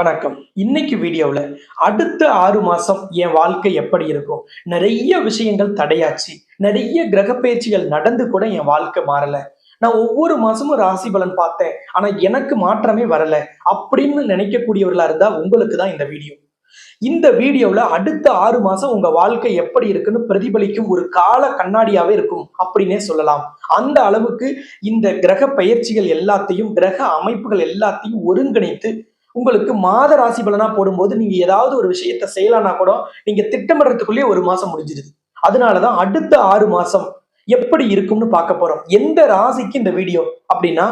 வணக்கம். இன்னைக்கு வீடியோவில் அடுத்த ஆறு மாசம் என் வாழ்க்கை எப்படி இருக்கும்? நிறைய விஷயங்கள் தடையாச்சு. நிறைய கிரக பயிற்சிகள் நடந்து கூட என் வாழ்க்கை மாறலை. நான் ஒவ்வொரு மாசமும் ராசி பலன் பார்த்தேன். ஆனா எனக்கு மாற்றமே வரல அப்படின்னு நினைக்கக்கூடியவர்களா இருந்தா உங்களுக்கு தான் இந்த வீடியோ. இந்த வீடியோவில் அடுத்த ஆறு மாசம் உங்க வாழ்க்கை எப்படி இருக்குன்னு பிரதிபலிக்கும் ஒரு கால கண்ணாடியாவே இருக்கும் அப்படின்னே சொல்லலாம். அந்த அளவுக்கு இந்த கிரக பயிற்சிகள் எல்லாத்தையும் கிரக அமைப்புகள் எல்லாத்தையும் ஒருங்கிணைத்து உங்களுக்கு மாத ராசி பலனா போடும்போது நீங்க ஏதாவது ஒரு விஷயத்த செய்யலாம்னா கூட நீங்க திட்டமிடுறதுக்குள்ளேயே ஒரு மாசம் முடிஞ்சிருது. அதனாலதான் அடுத்த ஆறு மாசம் எப்படி இருக்கும்னு பார்க்க போறோம். எந்த ராசிக்கு இந்த வீடியோ அப்படின்னா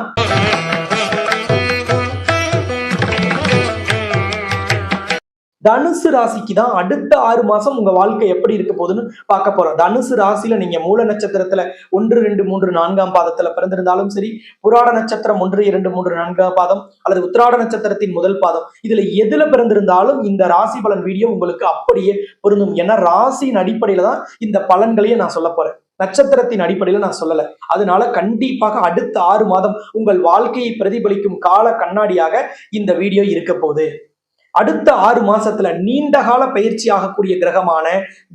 தனுசு ராசிக்கு தான் அடுத்த ஆறு மாசம் உங்க வாழ்க்கை எப்படி இருக்க போகுதுன்னு பார்க்க போறோம். தனுசு ராசியில நீங்க மூல நட்சத்திரத்துல ஒன்று ரெண்டு மூன்று நான்காம் பாதத்துல பிறந்திருந்தாலும் சரி புராட நட்சத்திரம் ஒன்று இரண்டு மூன்று நான்காம் பாதம் அல்லது உத்திராட நட்சத்திரத்தின் முதல் பாதம். இதுல எதுல பிறந்திருந்தாலும் இந்த ராசி பலன் வீடியோ உங்களுக்கு அப்படியே பொருந்தும். ஏன்னா ராசியின் அடிப்படையில தான் இந்த பலன்களையே நான் சொல்ல போறேன். நட்சத்திரத்தின் அடிப்படையில நான் சொல்லல. அதனால கண்டிப்பாக அடுத்த ஆறு மாதம் உங்கள் வாழ்க்கையை பிரதிபலிக்கும் கால கண்ணாடியாக இந்த வீடியோ இருக்க போகுது. அடுத்த ஆறு மாசத்துல நீண்ட கால பயிற்சி ஆகக்கூடிய கிரகமான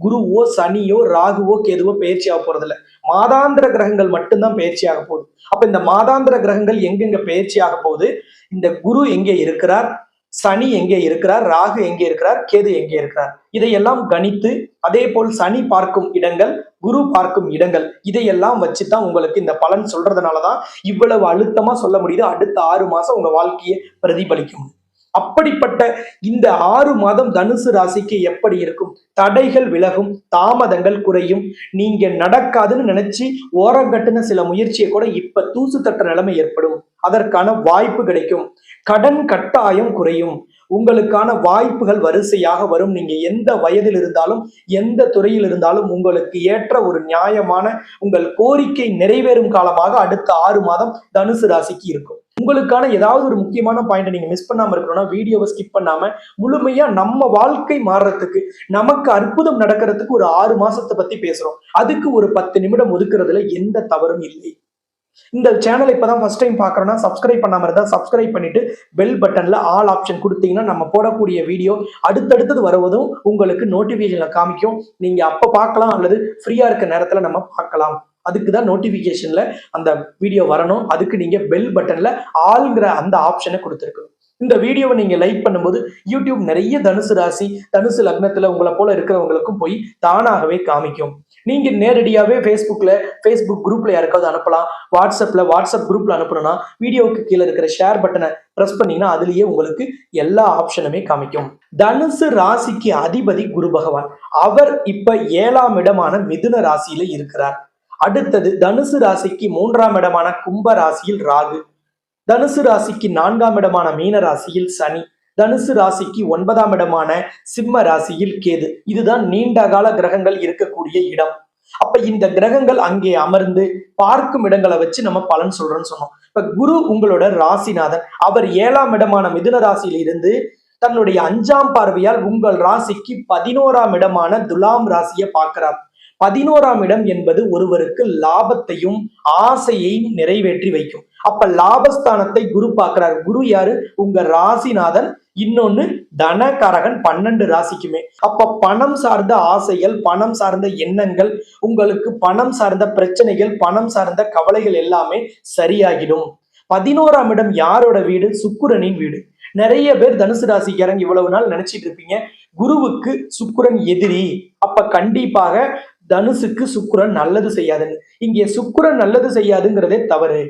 குருவோ சனியோ ராகுவோ கேதுவோ பயிற்சி ஆக போறதில்ல. மாதாந்திர கிரகங்கள் மட்டும்தான் பயிற்சி ஆக போகுது. அப்ப இந்த மாதாந்திர கிரகங்கள் எங்கெங்க பயிற்சி ஆக போகுது? இந்த குரு எங்கே இருக்கிறார்? சனி எங்கே இருக்கிறார்? ராகு எங்கே இருக்கிறார்? கேது எங்கே இருக்கிறார்? இதையெல்லாம் கணித்து அதே போல் சனி பார்க்கும் இடங்கள் குரு பார்க்கும் இடங்கள் இதையெல்லாம் வச்சுதான் உங்களுக்கு இந்த பலன் சொல்றதுனாலதான் இவ்வளவு அழுத்தமா சொல்ல முடியுது. அடுத்த ஆறு மாசம் உங்க வாழ்க்கையை பிரதிபலிக்கும். அப்படிப்பட்ட இந்த ஆறு மாதம் தனுசு ராசிக்கு எப்படி இருக்கும்? தடைகள் விலகும் தாமதங்கள் குறையும் நீங்க நடக்காதுன்னு நினைச்சு ஓரங்கட்டுன சில முயற்சியை கூட இப்ப தூசு தட்ட நிலைமை ஏற்படும். அதற்கான வாய்ப்பு கிடைக்கும். கடன் கட்டாயம் குறையும். உங்களுக்கான வாய்ப்புகள் வரிசையாக வரும். நீங்க எந்த வயதில் இருந்தாலும் எந்த துறையில் இருந்தாலும் உங்களுக்கு ஏற்ற ஒரு நியாயமான உங்கள் கோரிக்கை நிறைவேறும் காலமாக அடுத்த ஆறு மாதம் தனுசு ராசிக்கு இருக்கும். உங்களுக்கான ஏதாவது ஒரு முக்கியமான பாயிண்ட் நீங்க மிஸ் பண்ணாம இருக்கணும்னா வீடியோவை ஸ்கிப் பண்ணாம முழுமையா நம்ம வாழ்க்கை மாறுறதுக்கு நமக்கு அற்புதம் நடக்கிறதுக்கு ஒரு ஆறு மாசத்தை பத்தி பேசுறோம். அதுக்கு ஒரு பத்து நிமிடம் ஒதுக்குறதுல எந்த தவறும் இல்லை. இந்த சேனல் இப்பதான் ஃபர்ஸ்ட் டைம் பார்க்குறோன்னா சப்ஸ்கிரைப் பண்ணாம இருந்தா சப்ஸ்கிரைப் பண்ணிட்டு பெல் பட்டன்ல ஆல் ஆப்ஷன் கொடுத்தீங்கன்னா நம்ம போடக்கூடிய வீடியோ அடுத்தடுத்தது வருவதும் உங்களுக்கு நோட்டிபிகேஷன்ல காமிக்கும். நீங்க அப்ப பார்க்கலாம் அல்லது ஃப்ரீயா இருக்க நேரத்துல நம்ம பார்க்கலாம். அதுக்கு தான் நோட்டிஃபிகேஷனில் அந்த வீடியோ வரணும். அதுக்கு நீங்கள் பெல் பட்டனில் ஆளுங்கிற அந்த ஆப்ஷனை கொடுத்துருக்கணும். இந்த வீடியோவை நீங்க லைக் பண்ணும்போது யூடியூப் நிறைய தனுசு ராசி தனுசு லக்னத்தில் உங்களை போல இருக்கிறவங்களுக்கும் போய் தானாகவே காமிக்கும். நீங்க நேரடியாகவே ஃபேஸ்புக்ல ஃபேஸ்புக் குரூப்ல யாருக்காவது அனுப்பலாம். வாட்ஸ்அப்ல வாட்ஸ்அப் குரூப்ல அனுப்பணும்னா வீடியோவுக்கு கீழே இருக்கிற ஷேர் பட்டனை ப்ரெஸ் பண்ணீங்கன்னா அதுலயே உங்களுக்கு எல்லா ஆப்ஷனுமே காமிக்கும். தனுசு ராசிக்கு அதிபதி குரு பகவான். அவர் இப்ப ஏழாம் இடமான மிதுன ராசியில இருக்கிறார். அடுத்தது தனுசு ராசிக்கு மூன்றாம் இடமான கும்ப ராசியில் ராகு. தனுசு ராசிக்கு நான்காம் இடமான மீன ராசியில் சனி. தனுசு ராசிக்கு ஒன்பதாம் இடமான சிம்ம ராசியில் கேது. இதுதான் நீண்ட கால கிரகங்கள் இருக்கக்கூடிய இடம். அப்ப இந்த கிரகங்கள் அங்கே அமர்ந்து பார்க்கும் இடங்களை வச்சு நம்ம பலன் சொல்றோம்னு சொன்னோம். இப்ப குரு உங்களோட ராசிநாதன். அவர் ஏழாம் இடமான மிதுன ராசியில் இருந்து தன்னுடைய அஞ்சாம் பார்வையால் உங்கள் ராசிக்கு பதினோராம் இடமான துலாம் ராசியை பார்க்கிறார். பதினோராம் இடம் என்பது ஒருவருக்கு லாபத்தையும் ஆசையையும் நிறைவேற்றி வைக்கும். அப்ப லாபஸ்தானத்தை குரு பார்க்கிறார். குரு யாரு? உங்க ராசிநாதன். இன்னொன்னு தனகாரகன் பன்னெண்டு ராசிக்குமே. அப்ப பணம் சார்ந்த ஆசைகள் பணம் சார்ந்த எண்ணங்கள் உங்களுக்கு பணம் சார்ந்த பிரச்சனைகள் பணம் சார்ந்த கவலைகள் எல்லாமே சரியாகிடும். பதினோராம் இடம் யாரோட வீடு? சுக்குரனின் வீடு. நிறைய பேர் தனுசு ராசிக்காரங்க இவ்வளவு நாள் நினைச்சிட்டு இருப்பீங்க. குருவுக்கு சுக்குரன் எதிரி. அப்ப கண்டிப்பாக தனுசுக்கு சுக்கிரன் நல்லது செய்யாதுன்னு இங்கே சுக்கிரன் நல்லது செய்யாதுங்கிறதே தவறு.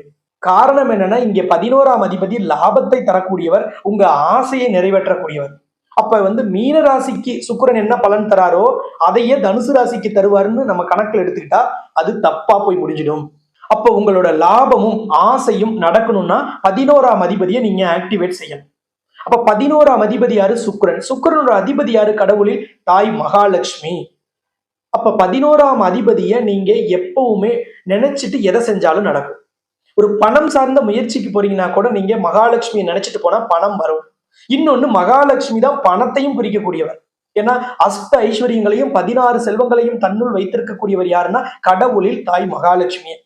காரணம் என்னன்னா இங்க பதினோராம் அதிபதி லாபத்தை தரக்கூடியவர் உங்க ஆசையை நிறைவேற்றக்கூடியவர். அப்ப வந்து மீன ராசிக்கு சுக்கிரன் என்ன பலன் தராரோ அதையே தனுசு ராசிக்கு தருவாருன்னு நம்ம கணக்கில் எடுத்துக்கிட்டா அது தப்பா போய் முடிஞ்சிடும். அப்போ உங்களோட லாபமும் ஆசையும் நடக்கணும்னா பதினோராம் அதிபதியை நீங்க ஆக்டிவேட் செய்யணும். அப்ப பதினோராம் அதிபதி யாரு? சுக்கிரன். சுக்கிரனோட அதிபதி யாரு? கடவுளில் தாய் மகாலட்சுமி. அப்ப பதினோராம் அதிபதியை நீங்க எப்பவுமே நினைச்சிட்டு எதை செஞ்சாலும் நடக்கும். ஒரு பணம் சார்ந்த முயற்சிக்கு போறீங்கன்னா கூட நீங்க மகாலட்சுமியை நினைச்சிட்டு போனா பணம் வரும். இன்னொன்னு மகாலட்சுமி தான் பணத்தையும் குறிக்கக்கூடியவர். ஏன்னா அஷ்ட ஐஸ்வர்யங்களையும் பதினாறு செல்வங்களையும் தன்னுள் வைத்திருக்கக்கூடியவர் யாருன்னா கடவுளில் தாய் மகாலட்சுமியை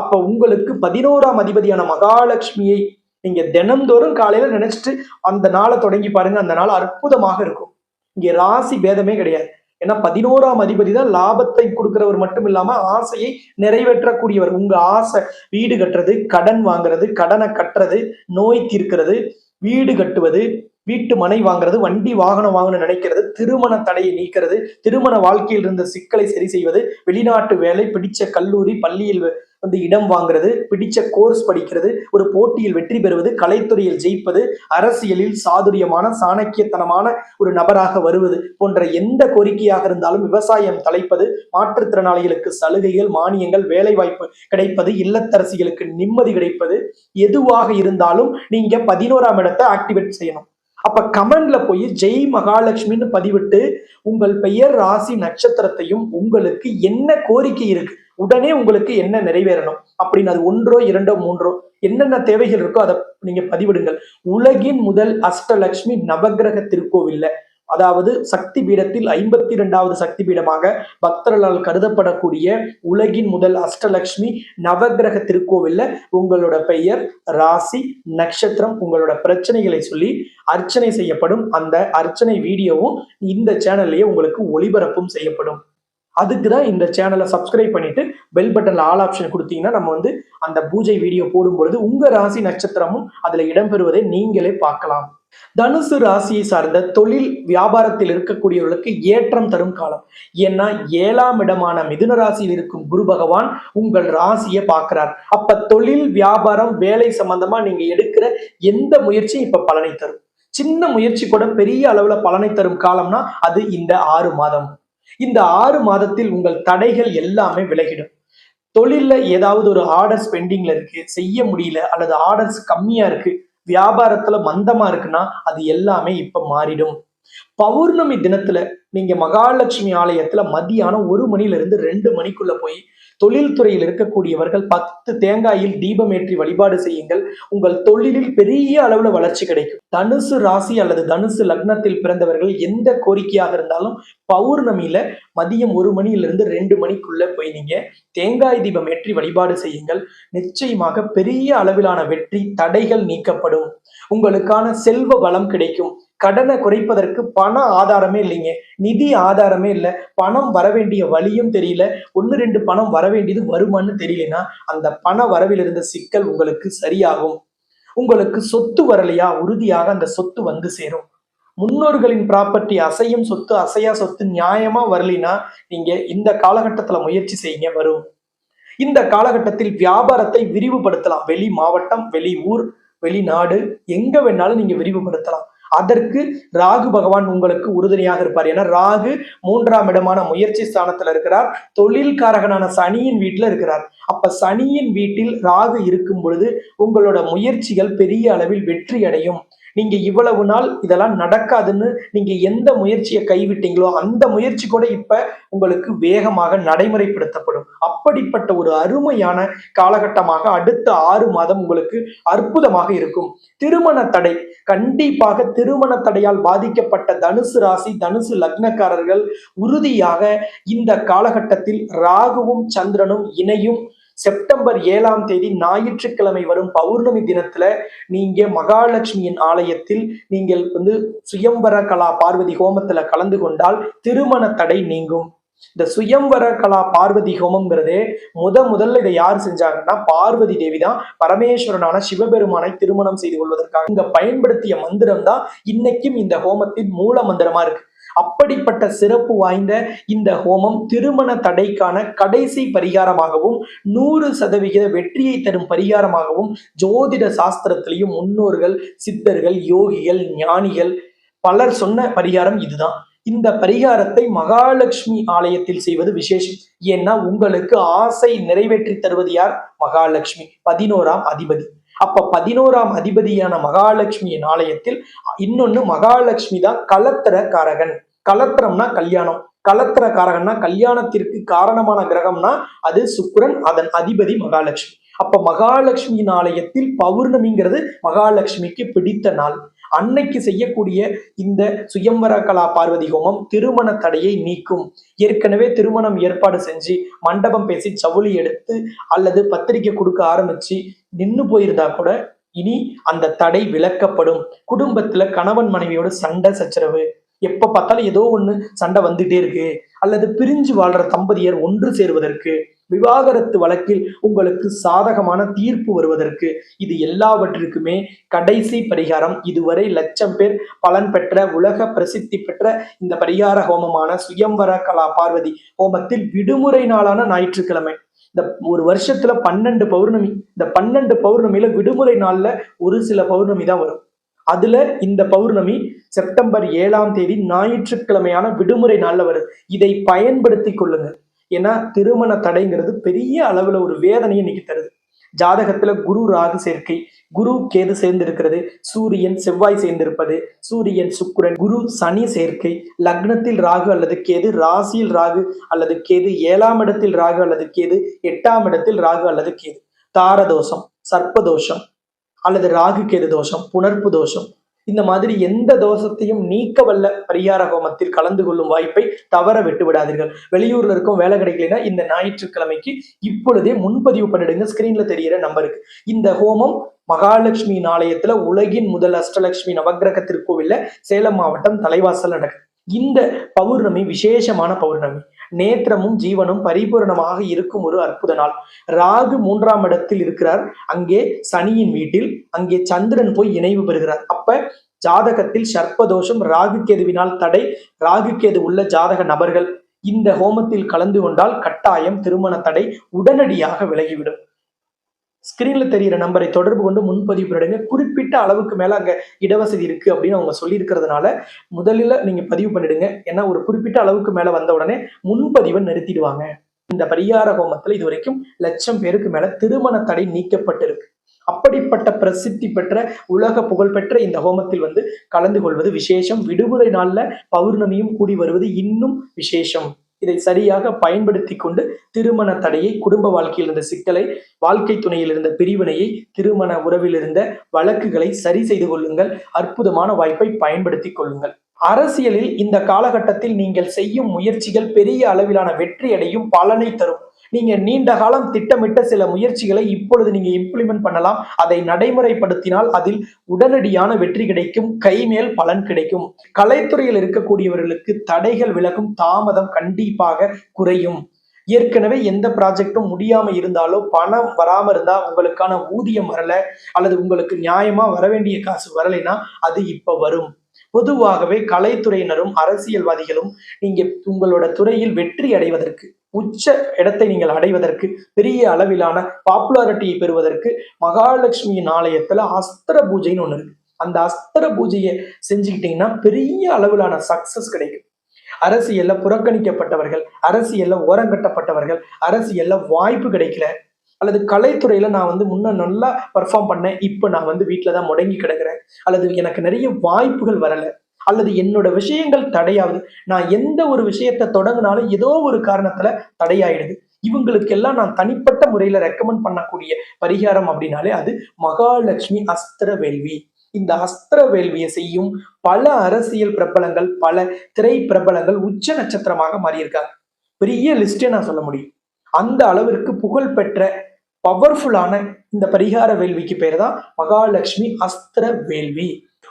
அப்ப உங்களுக்கு பதினோராம் அதிபதியான மகாலட்சுமியை நீங்க தினம்தோறும் காலையில நினைச்சிட்டு அந்த நாளை தொடங்கி பாருங்க அந்த நாள் அற்புதமாக இருக்கும். இங்க ராசி பேதமே கிடையாது. ஏன்னா பதினோராம் அதிபதி தான் லாபத்தை கொடுக்கிறவர் மட்டும் இல்லாம ஆசையை நிறைவேற்றக்கூடியவர். உங்க ஆசை வீடு கட்டுறது கடன் வாங்குறது கடனை கட்டுறது நோய் தீர்க்கிறது வீடு கட்டுவது வீட்டு மனை வாங்குறது வண்டி வாகனம் வாங்கணும்னு நினைக்கிறது திருமண தடையை நீக்கிறது திருமண வாழ்க்கையில் இருந்த சிக்கலை சரி செய்வது வெளிநாட்டு வேலை பிடிச்ச கல்லூரி பள்ளியில் வந்து இடம் வாங்குறது பிடிச்ச கோர்ஸ் படிக்கிறது ஒரு போட்டியில் வெற்றி பெறுவது கலைத்துறையில் ஜெயிப்பது அரசியலில் சாதுரியமான சாணக்கியத்தனமான ஒரு நபராக வருவது போன்ற எந்த கோரிக்கையாக இருந்தாலும் விவசாயம் தலைப்பது மாற்றுத்திறனாளிகளுக்கு சலுகைகள் மானியங்கள் வேலைவாய்ப்பு கிடைப்பது இல்லத்தரசிகளுக்கு நிம்மதி கிடைப்பது எதுவாக இருந்தாலும் நீங்க பதினோராம் இடத்தை ஆக்டிவேட் செய்யணும். அப்ப கமெண்ட்ல போய் ஜெய் மகாலட்சுமின்னு பதிவிட்டு உங்கள் பெயர் ராசி நட்சத்திரத்தையும் உங்களுக்கு என்ன கோரிக்கை இருக்கு? உடனே உங்களுக்கு என்ன நிறைவேறணும்? அப்படின்னு அது ஒன்றோ இரண்டோ மூன்றோ என்னென்ன தேவைகள் இருக்கோ அதை நீங்க பதிவிடுங்கள். உலகின் முதல் அஷ்டலக்ஷ்மி நவக்கிரக திருக்கோவில்ல அதாவது சக்தி பீடத்தில் ஐம்பத்தி இரண்டாவது சக்தி பீடமாக பக்தர்களால் கருதப்படக்கூடிய உலகின் முதல் அஷ்டலக்ஷ்மி நவக்கிரக திருக்கோவில்ல உங்களோட பெயர் ராசி நட்சத்திரம் உங்களோட பிரச்சனைகளை சொல்லி அர்ச்சனை செய்யப்படும். அந்த அர்ச்சனை வீடியோவும் இந்த சேனல்லையே உங்களுக்கு ஒளிபரப்பும் செய்யப்படும். அதுக்கு தான் இந்த சேனலை சப்ஸ்கிரைப் பண்ணிட்டு பெல் பட்டன்ல ஆல் ஆப்ஷன் கொடுத்தீங்கன்னா நம்ம வந்து அந்த பூஜை வீடியோ போடும் பொழுது உங்க ராசி நட்சத்திரமும் அதுல இடம்பெறுவதை நீங்களே பார்க்கலாம். தனுசு ராசியை சார்ந்த தொழில் வியாபாரத்தில் இருக்கக்கூடியவர்களுக்கு ஏற்றம் தரும் காலம். ஏன்னா ஏழாம் இடமான மிதுன ராசியில் இருக்கும் குரு பகவான் உங்கள் ராசியை பார்க்கிறார். அப்ப தொழில் வியாபாரம் வேலை சம்பந்தமா நீங்க எடுக்கிற எந்த முயற்சியும் இப்ப பலனை தரும். சின்ன முயற்சி கூட பெரிய அளவுல பலனை தரும் காலம்னா அது இந்த ஆறு மாதம். இந்த ஆறு மாதத்தில் உங்கள் தடைகள் எல்லாமே விலகிடும். தொழில்ல ஏதாவது ஒரு ஆர்டர்ஸ் பெண்டிங்ல இருக்கு செய்ய முடியல அல்லது ஆர்டர்ஸ் கம்மியா இருக்கு வியாபாரத்துல மந்தமா இருக்குன்னா அது எல்லாமே இப்ப மாறிடும். பௌர்ணமி தினத்துல நீங்க மகாலட்சுமி ஆலயத்துல மதியானம் ஒரு மணில இருந்து ரெண்டு மணிக்குள்ள போய் தொழில்துறையில் இருக்கக்கூடியவர்கள் பத்து தேங்காயில் தீபமேற்றி வழிபாடு செய்யுங்கள். உங்கள் தொழிலில் பெரிய அளவுல வளர்ச்சி கிடைக்கும். தனுசு ராசி அல்லது தனுசு லக்னத்தில் பிறந்தவர்கள் எந்த கோரிக்கையாக இருந்தாலும் பௌர்ணமியில மதியம் ஒரு மணியிலிருந்து ரெண்டு மணிக்குள்ள போய் நீங்க தேங்காய் தீபம் ஏற்றி வழிபாடு செய்யுங்கள். நிச்சயமாக பெரிய அளவிலான வெற்றி தடைகள் நீக்கப்படும். உங்களுக்கான செல்வ வளம் கிடைக்கும். கடனை குறைப்பதற்கு பண ஆதாரமே இல்லைங்க. நிதி ஆதாரமே இல்லை. பணம் வர வேண்டிய வழியும் தெரியல. ஒன்று ரெண்டு பணம் வர வேண்டியது வருமான்னு தெரியலனா அந்த பண வரவில் இருந்த சிக்கல் உங்களுக்கு சரியாகும். உங்களுக்கு சொத்து வரலையா? உறுதியாக அந்த சொத்து வந்து சேரும். முன்னோர்களின் ப்ராப்பர்ட்டி அசையும் சொத்து அசையா சொத்து நியாயமா வரலினா நீங்க இந்த காலகட்டத்துல முயற்சி செய்யுங்க வரும். இந்த காலகட்டத்தில் வியாபாரத்தை விரிவுபடுத்தலாம். வெளி மாவட்டம் வெளி ஊர் வெளிநாடு எங்க வேணாலும் நீங்க விரிவுபடுத்தலாம். அதற்கு ராகு பகவான் உங்களுக்கு உறுதுணையாக இருப்பார். ஏன்னா ராகு மூன்றாம் இடமான முயற்சி ஸ்தானத்துல இருக்கிறார். தொழில்காரகனான சனியின் வீட்டுல இருக்கிறார். அப்ப சனியின் வீட்டில் ராகு இருக்கும் பொழுது உங்களோட முயற்சிகள் பெரிய அளவில் வெற்றி அடையும் நீங்க இவ்வளவு நாள் இதெல்லாம் நடக்காதுன்னு நீங்க எந்த முயற்சியை கைவிட்டீங்களோ அந்த முயற்சி கூட இப்ப உங்களுக்கு வேகமாக நடைமுறைப்படுத்தப்படும். அப்படிப்பட்ட ஒரு அருமையான காலகட்டமாக அடுத்த ஆறு மாதம் உங்களுக்கு அற்புதமாக இருக்கும். திருமண தடை கண்டிப்பாக திருமண தடையால் பாதிக்கப்பட்ட தனுசு ராசி தனுசு லக்னக்காரர்கள் உறுதியாக இந்த காலகட்டத்தில் ராகுவும் சந்திரனும் இணையும். செப்டம்பர் ஏழாம் தேதி ஞாயிற்றுக்கிழமை வரும் பௌர்ணமி தினத்துல நீங்க மகாலட்சுமியின் ஆலயத்தில் நீங்கள் வந்து சுயம்பர கலா பார்வதி ஹோமத்துல கலந்து கொண்டால் திருமண தடை நீங்கும். இந்த சுயம்வர கலா பார்வதி ஹோமம்ங்கிறதே முத முதல்ல இதை யார் செஞ்சாங்கன்னா பார்வதி தேவி தான் பரமேஸ்வரனான சிவபெருமானை திருமணம் செய்து கொள்வதற்காக. இங்க பயன்படுத்திய மந்திரம் தான் இன்னைக்கும் இந்த ஹோமத்தின் மூல மந்திரமா இருக்கு. அப்படிப்பட்ட சிறப்பு வாய்ந்த இந்த ஹோமம் திருமண தடைக்கான கடைசி பரிகாரமாகவும் நூறு சதவிகித வெற்றியை தரும் பரிகாரமாகவும் ஜோதிட சாஸ்திரத்திலையும் முன்னோர்கள் சித்தர்கள் யோகிகள் ஞானிகள் பலர் சொன்ன பரிகாரம் இதுதான். இந்த பரிகாரத்தை மகாலட்சுமி ஆலயத்தில் செய்வது விசேஷம். ஏன்னா உங்களுக்கு ஆசை நிறைவேற்றி தருவது யார்? மகாலட்சுமி பதினோராம் அதிபதி. அப்ப பதினோராம் அதிபதியான மகாலட்சுமியின் ஆலயத்தில் இன்னொன்னு மகாலட்சுமி தான் கலத்திர காரகன் கலத்திரம்னா கல்யாணம். கலத்திர காரகன்னா கல்யாணத்திற்கு காரணமான கிரகம்னா அது சுக்கரன் அதன் அதிபதி மகாலட்சுமி. அப்ப மகாலட்சுமியின் ஆலயத்தில் பௌர்ணமிங்கிறது மகாலட்சுமிக்கு பிடித்த நாள். அன்னைக்கு செய்யக்கூடிய இந்த சுயம்பர கலா பார்வதி ஹோமம் திருமண தடையை நீக்கும். ஏற்கனவே திருமணம் ஏற்பாடு செஞ்சு மண்டபம் பேசி சவுளி எடுத்து அல்லது பத்திரிக்கை கொடுக்க ஆரம்பிச்சு நின்று போயிருந்தா கூட இனி அந்த தடை விலக்கப்படும். குடும்பத்துல கணவன் மனைவியோட சண்டை சச்சரவு. எப்ப பார்த்தாலும் ஏதோ ஒண்ணு சண்டை வந்துட்டே இருக்கு. அல்லது பிரிஞ்சு வாழ்ற தம்பதியர் ஒன்று சேருவதற்கு விவாகரத்து வழக்கில் உங்களுக்கு சாதகமான தீர்ப்பு வருவதற்கு இது எல்லாவற்றிற்குமே கடைசி பரிகாரம். இதுவரை லட்சம் பேர் பலன் பெற்ற உலக பிரசித்தி பெற்ற இந்த பரிகார ஹோமமான சுயம்வர கலா பார்வதி ஹோமத்தில் விடுமுறை நாளான ஞாயிற்றுக்கிழமை. இந்த ஒரு வருஷத்துல பன்னெண்டு பௌர்ணமி. இந்த பன்னெண்டு பௌர்ணமியில விடுமுறை நாள்ல ஒரு சில பௌர்ணமி தான் வரும். அதுல இந்த பௌர்ணமி செப்டம்பர் ஏழாம் தேதி ஞாயிற்றுக்கிழமையான விடுமுறை நாள்ல வருது இதை பயன்படுத்தி கொள்ளுங்க ஏன்னா திருமண தடைங்கிறது பெரிய அளவுல ஒரு வேதனையை இன்னைக்கு தருது. ஜாதகத்துல குரு ராகு சேர்க்கை குரு கேது சேர்ந்து இருக்கிறது சூரியன் செவ்வாய் சேர்ந்திருப்பது சூரியன் சுக்கிரன் குரு சனி சேர்க்கை லக்னத்தில் ராகு அல்லது கேது ராசியில் ராகு அல்லது கேது ஏழாம் இடத்தில் ராகு அல்லது கேது எட்டாம் இடத்தில் ராகு அல்லது கேது. தாரதோஷம் சர்ப்பதோஷம் அல்லது ராகு கேது தோஷம் புணர்ப்பு தோஷம் இந்த மாதிரி எந்த தோஷத்தையும் நீக்க வல்ல பரிகார ஹோமத்தில் கலந்து கொள்ளும் வாய்ப்பை தவற விட்டு விடாதீர்கள். வெளியூர்ல இருக்கும் வேலை கிடைக்கலனா இந்த ஞாயிற்றுக்கிழமைக்கு இப்பொழுதே முன்பதிவு பண்ணிடுங்க ஸ்கிரீன்ல தெரியிற நம்பருக்கு. இந்த ஹோமம் மகாலட்சுமி ஆலயத்துல உலகின் முதல் அஷ்டலட்சுமி நவகிரக திருக்கோவில்ல சேலம் மாவட்டம் தலைவாசல் நடக்குது இந்த பௌர்ணமி விசேஷமான பௌர்ணமி. நேத்திரமும் ஜீவனும் பரிபூரணமாக இருக்கும் ஒரு அற்புத நாள். ராகு மூன்றாம் இடத்தில் இருக்கிறார். அங்கே சனியின் வீட்டில் அங்கே சந்திரன் போய் இணைவு பெறுகிறார். அப்ப ஜாதகத்தில் சர்ப்பதோஷம் ராகு கேதுவினால் தடை ராகு கேது உள்ள ஜாதக நபர்கள். இந்த ஹோமத்தில் கலந்து கொண்டால் கட்டாயம் திருமண தடை உடனடியாக விலகிவிடும். ஸ்க்ரீனில் தெரியிற நம்பரை தொடர்பு கொண்டு முன்பதிவு பண்ணிடுங்க. குறிப்பிட்ட அளவுக்கு மேலே அங்கே இடவசதி இருக்கு அப்படின்னு அவங்க சொல்லியிருக்கிறதுனால முதலில் நீங்கள் பதிவு பண்ணிடுங்க. ஏன்னா ஒரு குறிப்பிட்ட அளவுக்கு மேலே வந்த உடனே முன்பதிவை நிறுத்திடுவாங்க. இந்த பரிகார ஹோமத்தில் இது வரைக்கும் லட்சம் பேருக்கு மேலே திருமண தடை நீக்கப்பட்டிருக்கு. அப்படிப்பட்ட பிரசித்தி பெற்ற உலக புகழ்பெற்ற இந்த ஹோமத்தில் வந்து கலந்து கொள்வது விசேஷம். விடுமுறை நாளில் பௌர்ணமியும் கூடி வருவது இன்னும் விசேஷம். இதை சரியாக பயன்படுத்தி கொண்டு திருமண தடையை குடும்ப வாழ்க்கையில் இருந்த சிக்கலை வாழ்க்கை துணையில் இருந்த பிரிவினையை திருமண உறவில் இருந்த வழக்குகளை சரி செய்து கொள்ளுங்கள். அற்புதமான வாய்ப்பை பயன்படுத்தி கொள்ளுங்கள். அரசியலில் இந்த காலகட்டத்தில் நீங்கள் செய்யும் முயற்சிகள் பெரிய அளவிலான வெற்றி அடையும் பலனை தரும். நீங்கள் நீண்ட காலம் திட்டமிட்ட சில முயற்சிகளை இப்பொழுது நீங்கள் இம்ப்ளிமெண்ட் பண்ணலாம். அதை நடைமுறைப்படுத்தினால் அதில் உடனடியான வெற்றி கிடைக்கும் கைமேல் பலன் கிடைக்கும். கலைத்துறையில் இருக்கக்கூடியவர்களுக்கு தடைகள் விலகும் தாமதம் கண்டிப்பாக குறையும். ஏற்கனவே எந்த ப்ராஜெக்டும் முடியாம இருந்தாலோ பணம் வராம இருந்தா உங்களுக்கான ஊதியம் வரல அல்லது உங்களுக்கு நியாயமா வர வேண்டிய காசு வரலைன்னா அது இப்ப வரும். பொதுவாகவே கலைத்துறையினரும் அரசியல்வாதிகளும் நீங்க உங்களோட துறையில் வெற்றி அடைவதற்கு உச்ச இடத்தை நீங்கள் அடைவதற்கு பெரிய அளவிலான பாப்புலாரிட்டியை பெறுவதற்கு மகாலட்சுமியின் ஆலயத்துல அஸ்திர பூஜைன்னு ஒண்ணு இருக்கு. அந்த அஸ்திர பூஜையை செஞ்சுக்கிட்டீங்கன்னா பெரிய அளவிலான சக்சஸ் கிடைக்கும். அரசியல்ல புறக்கணிக்கப்பட்டவர்கள் அரசியல்ல ஓரங்கட்டப்பட்டவர்கள் அரசியல்ல வாய்ப்பு கிடைக்கல. அல்லது கலைத்துறையில நான் வந்து முன்ன நல்லா பர்ஃபார்ம் பண்ணேன் இப்போ நான் வந்து வீட்டில் தான் முடங்கி கிடக்குறேன். அல்லது எனக்கு நிறைய வாய்ப்புகள் வரலை. அல்லது என்னோட விஷயங்கள் தடையாகுது நான் எந்த ஒரு விஷயத்தை தொடங்கினாலும் ஏதோ ஒரு காரணத்துல தடையாயிடுது. இவங்களுக்கெல்லாம் நான் தனிப்பட்ட முறையில ரெக்கமெண்ட் பண்ணக்கூடிய பரிகாரம் அப்படின்னாலே அது மகாலட்சுமி அஸ்திர வேள்வி. இந்த அஸ்திர வேள்வியை செய்யும் பல அரசியல் பிரபலங்கள் பல திரை பிரபலங்கள் உச்ச நட்சத்திரமாக மாறியிருக்காங்க. பெரிய லிஸ்டே நான் சொல்ல முடியும். அந்த அளவிற்கு புகழ் பெற்ற பவர்ஃபுல்லான இந்த பரிகார வேள்விக்கு பேர் தான் மகாலட்சுமி அஸ்திர வேள்வி.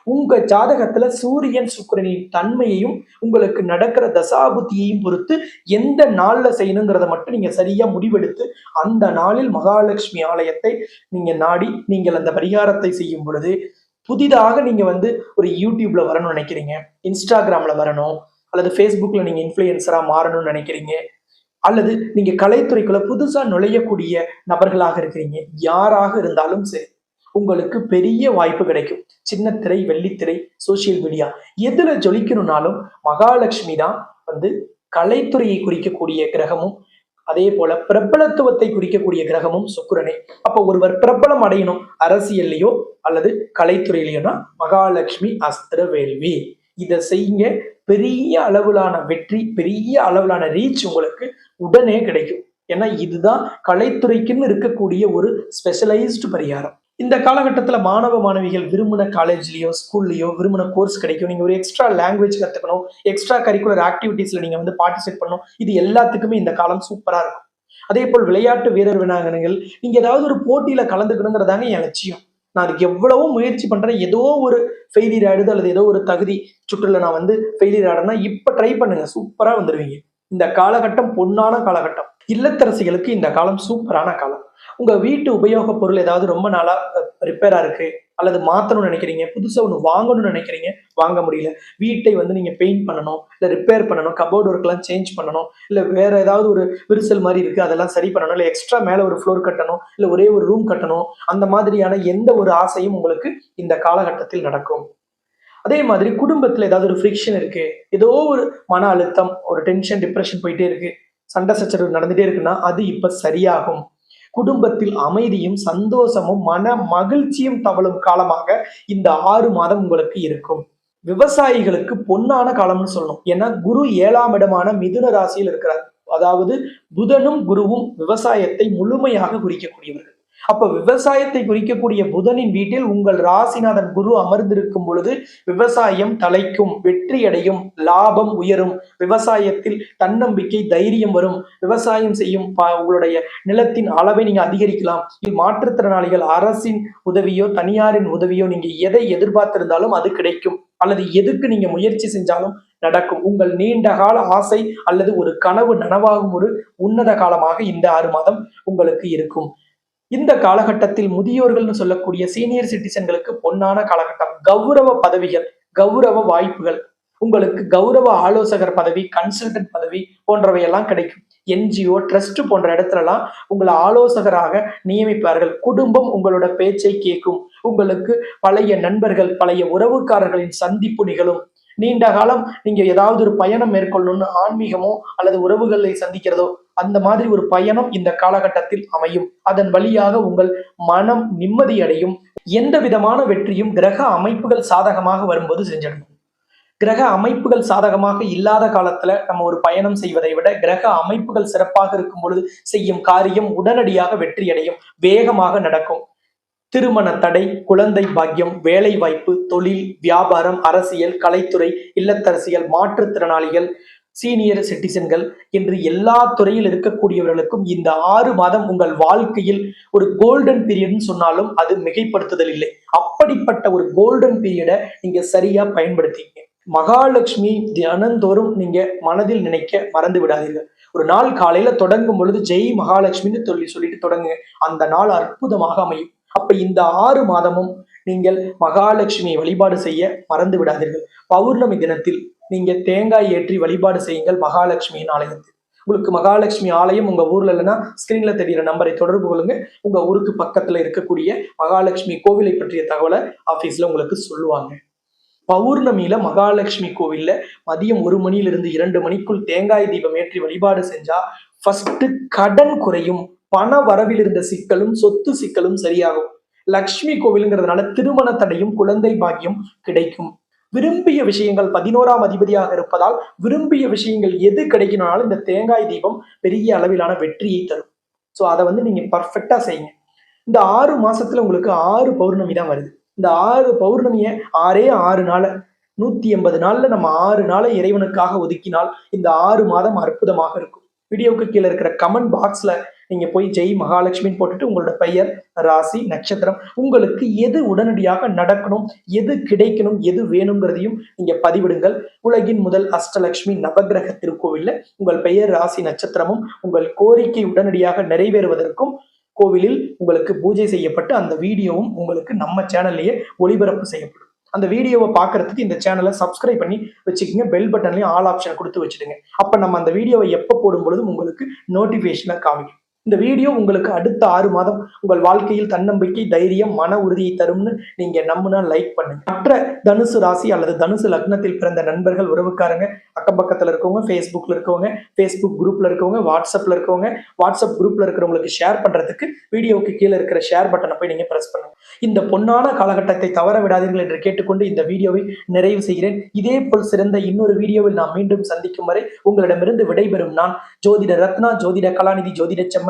உங்க ஜாதகத்துல சூரியன் சுக்கிரனின் தன்மையையும் உங்களுக்கு நடக்கிற தசாபுத்தியையும் பொறுத்து எந்த நாள்ல செய்யணுங்கிறத மட்டும் நீங்க சரியா முடிவெடுத்து அந்த நாளில் மகாலட்சுமி ஆலயத்தை நீங்க நாடி நீங்கள் அந்த பரிகாரத்தை செய்யும் பொழுது புதிதாக நீங்க வந்து ஒரு யூடியூப்ல வரணும்னு நினைக்கிறீங்க இன்ஸ்டாகிராம்ல வரணும் அல்லது ஃபேஸ்புக்ல நீங்க இன்ஃப்ளூயன்சரா மாறணும்னு நினைக்கிறீங்க அல்லது நீங்க கலைத்துறைக்குள்ள புதுசா நுழையக்கூடிய நபர்களாக இருக்கிறீங்க யாராக இருந்தாலும் சரி. உங்களுக்கு பெரிய வாய்ப்பு கிடைக்கும். சின்ன திரை வெள்ளித்திரை சோசியல் மீடியா எதுல ஜொலிக்கணும்னாலும் மகாலட்சுமி தான் வந்து கலைத்துறையை குறிக்கக்கூடிய கிரகமும் அதே போல பிரபலத்துவத்தை குறிக்கக்கூடிய கிரகமும் சுக்கிரனே. அப்ப ஒருவர் பிரபலம் அடையணும் அரசியல்லையோ அல்லது கலைத்துறையிலையோனா மகாலட்சுமி அஸ்திர வேள்வி இதை செய்யுங்க. பெரிய அளவிலான வெற்றி பெரிய அளவிலான ரீச் உங்களுக்கு உடனே கிடைக்கும். ஏன்னா இதுதான் கலைத்துறைக்குன்னு இருக்கக்கூடிய ஒரு ஸ்பெஷலைஸ்டு பரிகாரம். இந்த காலகட்டத்தில் மாணவ மாணவிகள் விரும்பின காலேஜ்லேயோ ஸ்கூல்லையோ விரும்பின கோர்ஸ் கிடைக்கும். நீங்கள் ஒரு எக்ஸ்ட்ரா லாங்குவேஜ் கற்றுக்கணும் எக்ஸ்ட்ரா கரிக்குலர் ஆக்டிவிட்டீஸில் நீங்கள் வந்து பார்ட்டிசிபேட் பண்ணணும். இது எல்லாத்துக்குமே இந்த காலம் சூப்பராக இருக்கும். அதே போல் விளையாட்டு வீரர் வினாங்கனங்கள் நீங்கள் ஏதாவது ஒரு போட்டியில் கலந்துக்கணுங்கிறதாங்க என் லட்சியம். நான் அதுக்கு எவ்வளவோ முயற்சி பண்ணுறேன் ஏதோ ஒரு ஃபெயிலியர் ஆயிடுது அல்லது ஏதோ ஒரு தகுதி சுற்றுல நான் வந்து ஃபெயிலியர் ஆடுறேன்னா இப்போ ட்ரை பண்ணுங்க. சூப்பராக வந்துடுவீங்க இந்த காலகட்டம் பொன்னான காலகட்டம். இல்லத்தரசிகளுக்கு இந்த காலம் சூப்பரான காலம். உங்க வீட்டு உபயோக பொருள் ஏதாவது ரொம்ப நாளா ரிப்பேரா இருக்கு அல்லது மாத்தணும்னு நினைக்கிறீங்க புதுசா ஒன்று வாங்கணும்னு நினைக்கிறீங்க வாங்க முடியல. வீட்டை வந்து நீங்க பெயிண்ட் பண்ணணும் இல்ல ரிப்பேர் பண்ணணும் கபோர்டு ஒர்க்லாம் சேஞ்ச் பண்ணணும் இல்ல வேற ஏதாவது ஒரு விரிசல் மாதிரி இருக்கு அதெல்லாம் சரி பண்ணணும் இல்ல எக்ஸ்ட்ரா மேல ஒரு ஃப்ளோர் கட்டணும் இல்ல ஒரே ஒரு ரூம் கட்டணும் அந்த மாதிரியான எந்த ஒரு ஆசையும் உங்களுக்கு இந்த காலகட்டத்தில் நடக்கும். அதே மாதிரி குடும்பத்துல ஏதாவது ஒரு ஃப்ரிக்ஷன் இருக்கு ஏதோ ஒரு மன அழுத்தம் ஒரு டென்ஷன் டிப்ரெஷன் போயிட்டே இருக்கு சண்டை சச்சரவு நடந்துட்டே இருக்குன்னா அது இப்ப சரியாகும். குடும்பத்தில் அமைதியும் சந்தோஷமும் மன மகிழ்ச்சியும் தவழும் காலமாக இந்த ஆறு மாதம் உங்களுக்கு இருக்கும். விவசாயிகளுக்கு பொன்னான காலம்னு சொல்லணும். ஏன்னா குரு ஏழாம் இடமான மிதுன ராசியில் இருக்கிறார். அதாவது புதனும் குருவும் விவசாயத்தை முழுமையாக குறிக்கக்கூடியவர்கள். அப்ப விவசாயத்தை குறிக்கக்கூடிய புதனின் வீட்டில் உங்கள் ராசிநாதன் குரு அமர்ந்திருக்கும் பொழுது விவசாயம் தலைக்கும் வெற்றி அடையும் லாபம் உயரும். விவசாயத்தில் தன்னம்பிக்கை தைரியம் வரும். விவசாயம் செய்யும் உங்களுடைய நிலத்தின் அளவை நீங்க அதிகரிக்கலாம். மாற்றுத்திறனாளிகள் அரசின் உதவியோ தனியாரின் உதவியோ நீங்க எதை எதிர்பார்த்திருந்தாலும் அது கிடைக்கும். அல்லது எதுக்கு நீங்க முயற்சி செஞ்சாலும் நடக்கும். உங்கள் நீண்ட கால ஆசை அல்லது ஒரு கனவு நனவாகும் ஒரு உன்னத காலமாக இந்த ஆறு மாதம் உங்களுக்கு இருக்கும். இந்த காலகட்டத்தில் முதியோர்கள்னு சொல்லக்கூடிய சீனியர் சிட்டிசன்களுக்கு பொன்னான காலகட்டம். கௌரவ பதவிகள் கௌரவ வாய்ப்புகள். உங்களுக்கு கௌரவ ஆலோசகர் பதவி கன்சல்டன்ட் பதவி போன்றவையெல்லாம் கிடைக்கும். என்ஜிஓ ட்ரஸ்ட் போன்ற இடத்துலலாம் உங்களை ஆலோசகராக நியமிப்பார்கள். குடும்பம் உங்களோட பேச்சை கேட்கும் உங்களுக்கு பழைய நண்பர்கள் பழைய உறவுக்காரர்களின் சந்திப்பு நிகழும். நீண்ட காலம் நீங்க ஏதாவது ஒரு பயணம் மேற்கொள்ளணும்னு ஆன்மீகமோ அல்லது உறவுகளை சந்திக்கிறதோ அந்த மாதிரி ஒரு பயணம் இந்த காலகட்டத்தில் அமையும். அதன் வழியாக உங்கள் மனம் நிம்மதியடையும். எந்த விதமான வெற்றியும் கிரக அமைப்புகள் சாதகமாக வரும்போது செஞ்சிடணும் கிரக அமைப்புகள் சாதகமாக இல்லாத காலத்துல நம்ம ஒரு பயணம் செய்வதை விட கிரக அமைப்புகள் சிறப்பாக இருக்கும் பொழுது செய்யும் காரியம் உடனடியாக வெற்றி அடையும் வேகமாக நடக்கும். திருமண தடை குழந்தை பாக்கியம் வேலை வாய்ப்பு தொழில் வியாபாரம் அரசியல் கலைத்துறை இல்லத்தரசியல் மாற்றுத்திறனாளிகள் சீனியர் சிட்டிசன்கள் என்று எல்லா துறையில் இருக்கக்கூடியவர்களுக்கும் இந்த ஆறு மாதம் உங்கள் வாழ்க்கையில் ஒரு கோல்டன் பீரியட்னு சொன்னாலும் அது மிகைப்படுத்துதல் இல்லை. அப்படிப்பட்ட ஒரு கோல்டன் பீரியடை நீங்க சரியா பயன்படுத்திங்க. மகாலட்சுமி தினந்தோறும் நீங்க மனதில் நினைக்க மறந்து விடாதீர்கள். ஒரு நாள் காலையில தொடங்கும் பொழுது ஜெய் மகாலட்சுமின்னு சொல்லி சொல்லிட்டு தொடங்குங்க. அந்த நாள் அற்புதமாக அமையும். அப்ப இந்த ஆறு மாதமும் நீங்கள் மகாலட்சுமியை வழிபாடு செய்ய மறந்து விடாதீர்கள். பௌர்ணமி தினத்தில் நீங்க தேங்காய் ஏற்றி வழிபாடு செய்யுங்கள். மகாலட்சுமியின் ஆலயத்தில். உங்களுக்கு மகாலட்சுமி ஆலயம் உங்க ஊர்ல இல்லைன்னா ஸ்கிரீன்ல தெரியுற நம்பரை தொடர்பு கொள்ளுங்க. உங்க ஊருக்கு பக்கத்துல இருக்கக்கூடிய மகாலட்சுமி கோவிலை பற்றிய தகவலை ஆபீஸ்ல உங்களுக்கு சொல்லுவாங்க. பௌர்ணமியில மகாலட்சுமி கோவில்ல மதியம் ஒரு மணியிலிருந்து இரண்டு மணிக்குள் தேங்காய் தீபம் ஏற்றி வழிபாடு செஞ்சா ஃபர்ஸ்ட் கடன் குறையும். பண வரவில் இருந்த சிக்கலும் சொத்து சிக்கலும் சரியாகும். லக்ஷ்மி கோவிலுங்கிறதுனால திருமண தடையும் குழந்தை பாக்கியம் கிடைக்கும். விரும்பிய விஷயங்கள் பதினோராம் அதிபதியாக இருப்பதால் விரும்பிய விஷயங்கள் எது கிடைக்கணும்னாலும் இந்த தேங்காய் தீபம் பெரிய அளவிலான வெற்றியை தரும். ஸோ அதை வந்து நீங்க பர்ஃபெக்டா செய்யுங்க. இந்த ஆறு மாசத்துல உங்களுக்கு ஆறு பௌர்ணமி தான் வருது. இந்த ஆறு பௌர்ணமியை ஆறே ஆறு நாள நூத்தி எண்பது நாள்ல நம்ம ஆறு நாளை இறைவனுக்காக ஒதுக்கினால் இந்த ஆறு மாதம் அற்புதமாக இருக்கும். வீடியோவுக்கு கீழே இருக்கிற கமெண்ட் பாக்ஸ்ல நீங்க போய் ஜெய் மகாலட்சுமின்னு போட்டுட்டு உங்களோட பெயர் ராசி நட்சத்திரம் உங்களுக்கு எது உடனடியாக நடக்கணும் எது கிடைக்கணும் எது வேணுங்கிறதையும் நீங்க பதிவிடுங்கள். உலகின் முதல் அஷ்டலட்சுமி நவகிரக திருக்கோவில்ல உங்கள் பெயர் ராசி நட்சத்திரமும் உங்கள் கோரிக்கை உடனடியாக நிறைவேறுவதற்கும் கோவிலில் உங்களுக்கு பூஜை செய்யப்பட்டு அந்த வீடியோவும் உங்களுக்கு நம்ம சேனல்லையே ஒளிபரப்பு செய்யப்படும். அந்த வீடியோவை பார்க்கறதுக்கு இந்த சேனலை சப்ஸ்கிரைப் பண்ணி வச்சுக்கோங்க. பெல் பட்டன்லையும் ஆல் ஆப்ஷன் கொடுத்து வச்சுடுங்க. அப்போ நம்ம அந்த வீடியோவை எப்போ போடும் பொழுதும் உங்களுக்கு நோட்டிஃபிகேஷனை காமிக்கும். இந்த வீடியோ உங்களுக்கு அடுத்த ஆறு மாதம் உங்கள் வாழ்க்கையில் தன்னம்பிக்கை தைரியம் மன உறுதியை தரும்னு நீங்க நம்புனா லைக் பண்ணுங்க. மற்ற தனுசு ராசி அல்லது தனுசு லக்னத்தில் பிறந்த நண்பர்கள் உறவுக்காரங்க அக்கம்பக்கத்துல இருக்கவங்க ஃபேஸ்புக்ல இருக்கவங்க ஃபேஸ்புக் குரூப்ல இருக்கவங்க வாட்ஸ்அப்ல இருக்கவங்க வாட்ஸ்அப் குரூப்ல இருக்கிறவங்களுக்கு ஷேர் பண்றதுக்கு வீடியோவுக்கு கீழே இருக்கிற ஷேர் பட்டனை போய் நீங்க பிரஸ் பண்ணுங்க. இந்த பொன்னான காலகட்டத்தை தவற விடாதீர்கள் என்று கேட்டுக்கொண்டு இந்த வீடியோவை நிறைவு செய்கிறேன். இதே போல் சிறந்த இன்னொரு வீடியோவில் நான் மீண்டும் சந்திக்கும் வரை உங்களிடமிருந்து விடைபெறும் நான் ஜோதிட ரத்னா ஜோதிட கலாநிதி ஜோதிட செம்ம